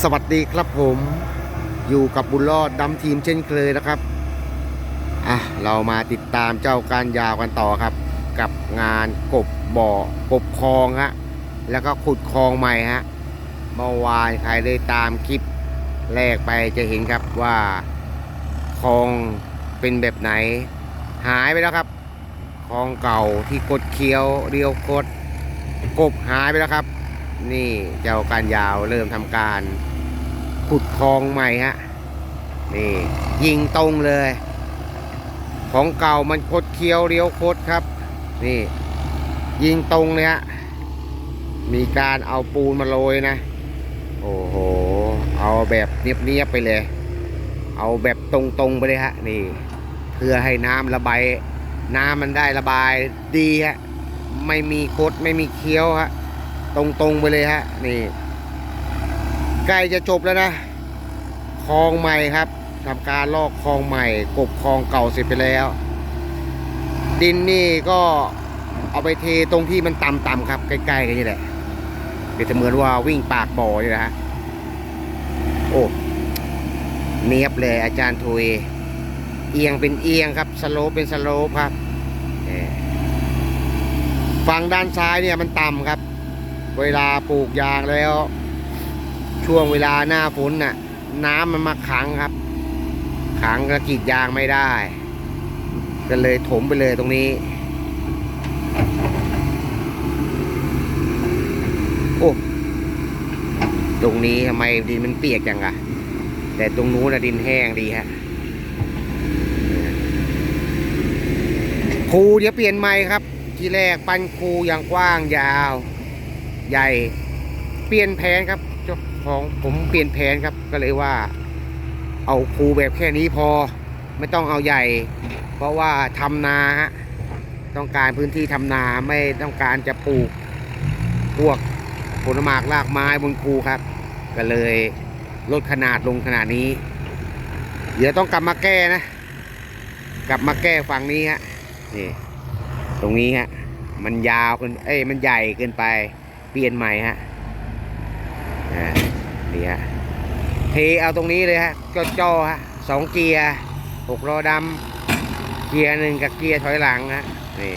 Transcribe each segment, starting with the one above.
สวัสดีครับผมอยู่กับบุญรอดดำทีมเช่นเคยนะครับอะเรามาติดตามเจ้าการยาวกันต่อครับ กับงานกบบ่อกบคลองฮะแล้วก็ขุดคลองใหม่ฮะเมื่อวานใครได้ตามคลิปแรกไปจะเห็นครับว่าคลองเป็นแบบไหน หายไปแล้วครับคลองเก่าที่กดเคี้ยวเรียวกดกบหายไปแล้วครับ นี่เจ้าการยาวเริ่มทำการขุดคลองใหม่ฮะนี่ยิงตรงเลย ของเก่ามันคดเคี้ยวเลี้ยวคดครับ นี่ ยิงตรงเลยฮะมีการเอาปูนมาโรยนะ โอ้โห เอาแบบเนียบๆไปเลย เอาแบบตรงๆไปเลยฮะนี่ เพื่อให้น้ำระบายน้ำมันได้ระบายดีฮะไม่มีคดไม่มีเคี้ยวฮะ ตรงๆไปเลยฮะนี่ใกล้จะจบแล้วนะคลองใหม่ครับทำการลอกคลองใหม่ กบคลองเก่าเสร็จไปแล้ว ดินนี่ก็เอาไปเทตรงที่มันต่ำๆครับ ใกล้ๆกันนี่แหละเดี๋ยวเหมือนว่าวิ่งปากบ่อนี่นะฮะโอ้เนียบเลยอาจารย์ทุยเอียงเป็นเอียงครับสโลปเป็นสโลปครับฝั่งด้านซ้ายเนี่ยมันต่ำครับ เวลาปลูกยางแล้ว ช่วงเวลาหน้าฝนน่ะ น้ำมันมาขังครับ ขังกระกีดยางไม่ได้ ก็เลยถมไปเลยตรงนี้ โอ้ตรงนี้ทำไมดินมันเปียกจังอะแต่ตรงนู้นนะดินแห้งดีฮะคูเดี๋ยวเปลี่ยนใหม่ครับ ที่แรกปั้นคูอย่างกว้างยาว ใหญ่เปลี่ยนแผนครับเจ้าของผมเปลี่ยนแผนครับก็เลยว่า เอาคูแบบแค่นี้พอไม่ต้องเอาใหญ่ เพราะว่าทำนาฮะต้องการพื้นที่ทำนาไม่ต้องการจะปลูกพวกผลไม้รากไม้บนคูครับ ก็เลยลดขนาดลงขนาดนี้ เดี๋ยวต้องกลับมาแก้นะ กลับมาแก้ฝั่งนี้ฮะนี่ตรงนี้ฮะมันยาวเกินเอ้ยมันใหญ่เกินไป เปลี่ยนใหม่ฮะนี่ฮะเทเอาตรงนี้เลยฮะก็จ่อฮะสองเกียร์หกล้อดำเกียร์หนึ่งกับเกียร์ถอยหลังฮะนี่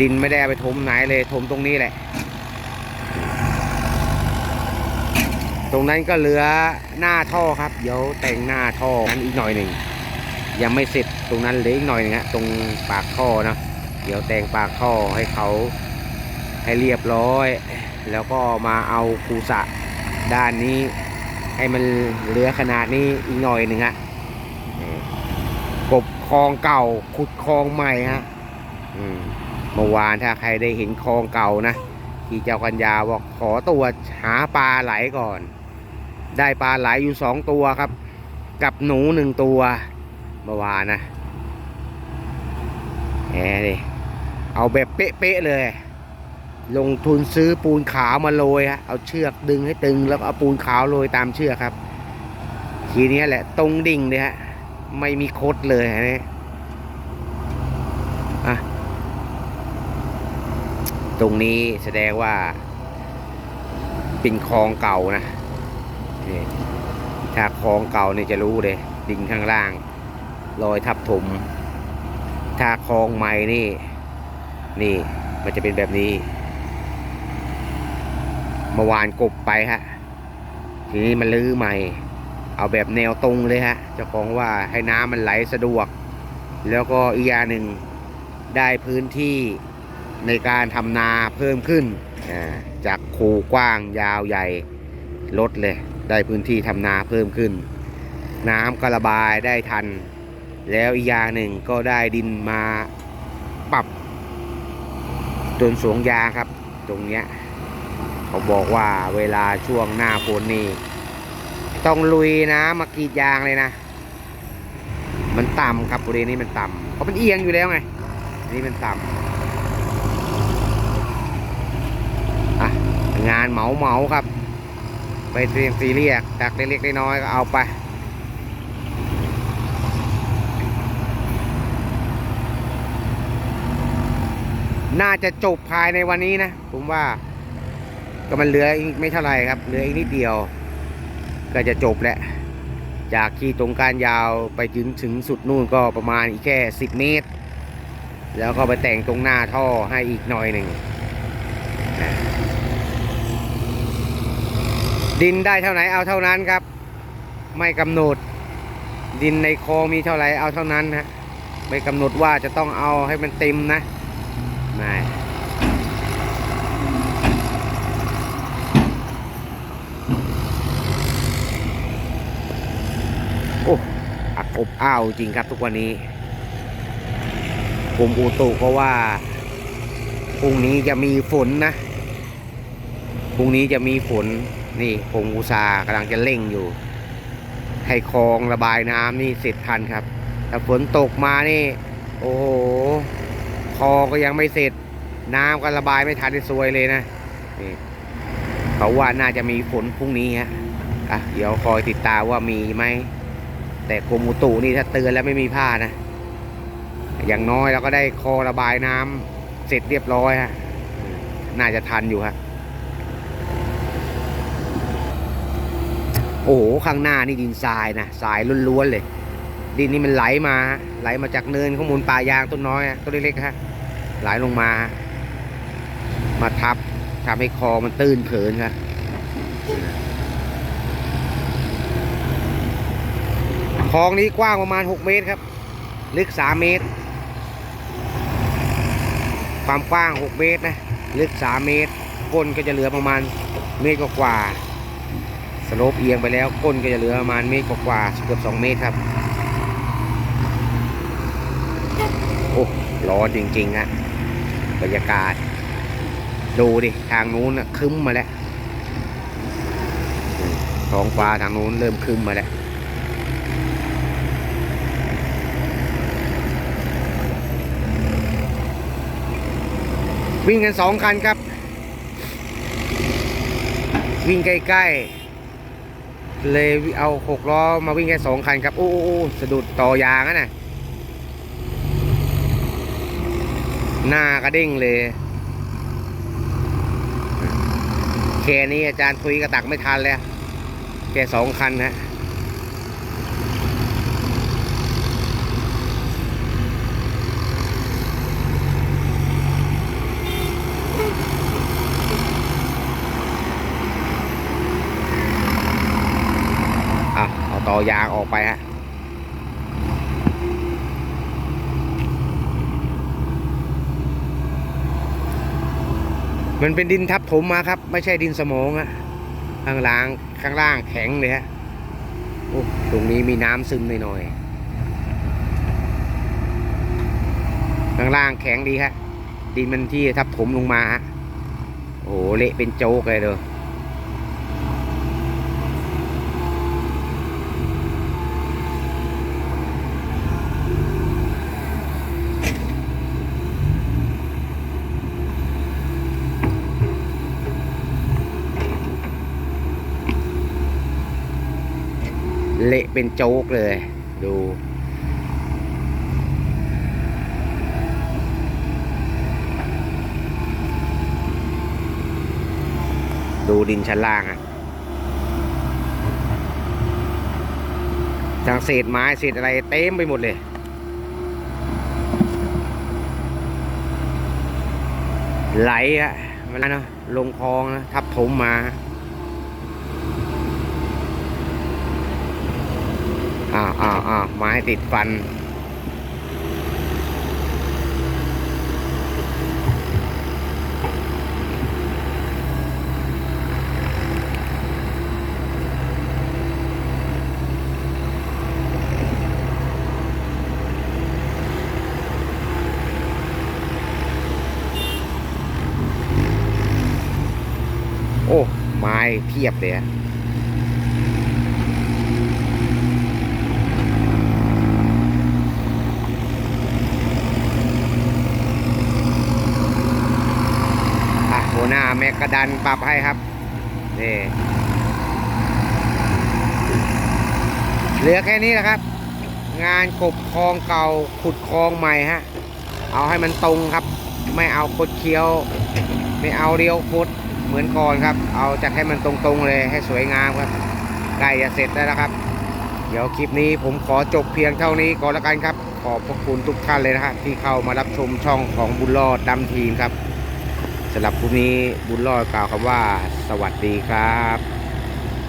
ดินไม่ได้ไปถมไหนเลยถมตรงนี้แหละ ตรงนั้นก็เหลือหน้าท่อครับ เดี๋ยวแต่งหน้าท่อนั้นอีกหน่อยหนึ่งยังไม่เสร็จตรงนั้นเหลืออีกหน่อยนึงฮะตรงปากท่อนะเดี๋ยวแต่งปากท่อให้เขา ให้เรียบร้อย แล้วก็มาเอาคูสะด้านนี้ ให้มันเหลือขนาดนี้อีกหน่อยหนึ่งฮะกบคลองเก่าขุดคลองใหม่ฮะเมื่อวานถ้าใครได้เห็นคลองเก่านะที่เจ้ากัญญาบอกขอตัวหาปลาไหลก่อน ได้ปลาไหลอยู่สองตัวครับ กับหนูหนึ่งตัวเมื่อวานนะแหมดิเอาแบบเป๊ะๆเลย ลงทุนซื้อปูนขาวมาโรยฮะเอาเชือกดึงให้ตึงแล้วเอาปูนขาวโรยตามเชือกครับ ทีนี้แหละตรงดิ่งเลยฮะไม่มีคดเลยฮะนี่อะตรงนี้แสดงว่าเป็นคลองเก่านะนี่ถ้าคลองเก่าเนี่ยจะรู้เลยดิ่งข้างล่างรอยทับถมถ้าคลองใหม่นี่ นี่มันจะเป็นแบบนี้ เมื่อวานกบไปฮะ ทีนี้มันลื้อใหม่ เอาแบบแนวตรงเลยฮะ เจ้าของว่าให้น้ำมันไหลสะดวก แล้วก็อีกอย่างหนึ่งได้พื้นที่ในการทำนาเพิ่มขึ้น จากคูกว้างยาวใหญ่ลดเลย ได้พื้นที่ทำนาเพิ่มขึ้น น้ำก็ระบายได้ทัน แล้วอีกอย่างหนึ่งก็ได้ดินมาปรับจนสวงยาครับ ตรงเนี้ย เขาบอกว่าเวลาช่วงหน้าฝนนี่ต้องลุยน้ำมากรีดยางเลยนะ มันต่ำครับบริเวณนี้มันต่ำเพราะมันเอียงอยู่แล้วไงนี่มันต่ำอะงานเหมาเหมาครับ ไปเรียงซีเรียกจากเล็กๆน้อยๆก็เอาไปน่าจะจบภายในวันนี้นะ ผมว่า ก็มันเหลืออีกไม่เท่าไหร่ครับเหลืออีกนิดเดียว ก็จะจบแหล้วจากที่ตรงการยาวไปถึงถึงสุดนู่นก็ประมาณอีกแค่ 10 เมตร แล้วก็ไปแต่งตรงหน้าท่อให้อีกหน่อยหนึ่งดินได้เท่าไหนเอาเท่านั้นครับ ไม่กำหนด ดินในคลองมีเท่าไหร่เอาเท่านั้นฮะไม่กำหนดว่าจะต้องเอาให้มันเต็มนะไม่โอ้ อ้าวจริงครับทุกวันนี้กรมอุตุก็ว่าพรุ่งนี้จะมีฝนนะพรุ่งนี้จะมีฝนนี่ผมอุตสาห์กำลังจะเร่งอยู่ ให้คลองระบายน้ำนี่เสร็จทันครับแต่ฝนตกมานี่ โอ้โหคลองก็ยังไม่เสร็จ น้ำก็ระบายไม่ทันได้ซวยเลยนะนี่เขาว่าน่าจะมีฝนพรุ่งนี้ฮะอะเดี๋ยวคอยติดตามว่ามีไหม แต่กรมอุตุนี่ถ้าเตือนแล้วไม่มีพลานะ อย่างน้อยเราก็ได้คอระบายน้ำเสร็จเรียบร้อยฮะ น่าจะทันอยู่ฮะ โอ้โห ข้างหน้านี่ดินทรายนะทรายล้วนๆเลย ดินนี่มันไหลมาไหลมาจากเนินข้างบนป่ายางต้นน้อยอะต้นเล็กๆฮะไหลลงมา มาทับทำให้คอมันตื้นเขินครับ คลองนี้กว้างประมาณ 6 เมตรครับ ลึก 3 เมตร ความกว้าง 6 เมตรนะ ลึก 3 เมตร ก้นก็จะเหลือประมาณเมตรกว่าสโลปเอียงไปแล้ว ก้นก็จะเหลือประมาณเมตรกว่าเกือบ 2 เมตรครับโอ้ร้อนจริงๆฮะบรรยากาศ ดูดิ ทางนู้นน่ะคึ้มมาแล้วท้องฟ้าทางนู้นเริ่มคึ้มมาแล้ว วิ่งกันสองคันครับ วิ่งใกล้ๆ เลยเอาหกล้อมาวิ่งแค่สองคันครับโอ้โอ้โอ้สะดุดต่อยางอะนะหน้ากระเด้งเลยแค่นี้อาจารย์คุยกระตักไม่ทันแล้วแค่สองคันฮะอะ ต่อยางออกไปฮะมันเป็นดินทับถมมาครับ ไม่ใช่ดินสมองอะข้างล่างข้างล่างแข็งเลยฮะโอ้ตรงนี้มีน้ำซึมหน่อยๆข้างล่างแข็งดีฮะดินมันที่ทับถมลงมาฮะโอ้เละเป็นโจ๊กเลยเด้อ เละเป็นโจ๊กเลย ดู ดูดินชั้นล่างอะทางเศษไม้เศษอะไรเต็มไปหมดเลยไหลอะมันนะลงคลองนะทับถมมา อ้าวอ้าวอ้าวไม้ติดฟัน โอ้ ไม้เพียบเลยอะ แม่กระดันปรับให้ครับนี่เหลือแค่นี้นะครับ งานกบคลองเก่าขุดคลองใหม่ฮะเอาให้มันตรงครับ ไม่เอาคดเคี้ยว ไม่เอาเรียวคดเหมือนก่อนครับ เอาจัดให้มันตรงๆเลยให้สวยงามครับใกล้จะเสร็จแล้วครับ เดี๋ยวคลิปนี้ผมขอจบเพียงเท่านี้ก่อนละกันครับ ขอบพระคุณทุกท่านเลยนะฮะที่เข้ามารับชมช่องของบุญรอดดำทีมครับ สำหรับผู้นี้บุญรอดกล่าวคำว่า สวัสดีครับ